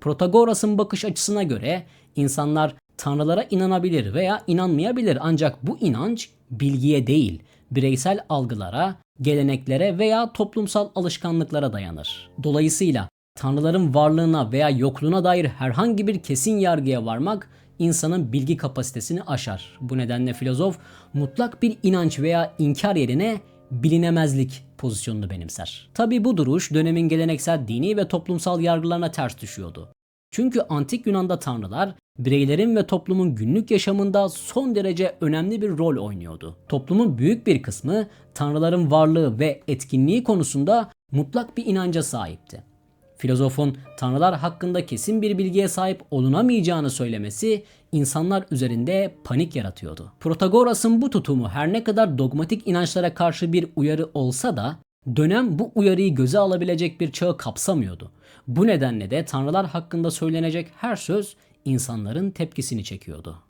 Protagoras'ın bakış açısına göre insanlar tanrılara inanabilir veya inanmayabilir ancak bu inanç bilgiye değil, bireysel algılara, geleneklere veya toplumsal alışkanlıklara dayanır. Dolayısıyla tanrıların varlığına veya yokluğuna dair herhangi bir kesin yargıya varmak insanın bilgi kapasitesini aşar. Bu nedenle filozof mutlak bir inanç veya inkar yerine bilinemezlik pozisyonunu benimser. Tabi bu duruş dönemin geleneksel dini ve toplumsal yargılarına ters düşüyordu. Çünkü antik Yunan'da tanrılar bireylerin ve toplumun günlük yaşamında son derece önemli bir rol oynuyordu. Toplumun büyük bir kısmı tanrıların varlığı ve etkinliği konusunda mutlak bir inanca sahipti. Filozofun tanrılar hakkında kesin bir bilgiye sahip olunamayacağını söylemesi insanlar üzerinde panik yaratıyordu. Protagoras'ın bu tutumu her ne kadar dogmatik inançlara karşı bir uyarı olsa da dönem bu uyarıyı göze alabilecek bir çağı kapsamıyordu. Bu nedenle de tanrılar hakkında söylenecek her söz insanların tepkisini çekiyordu.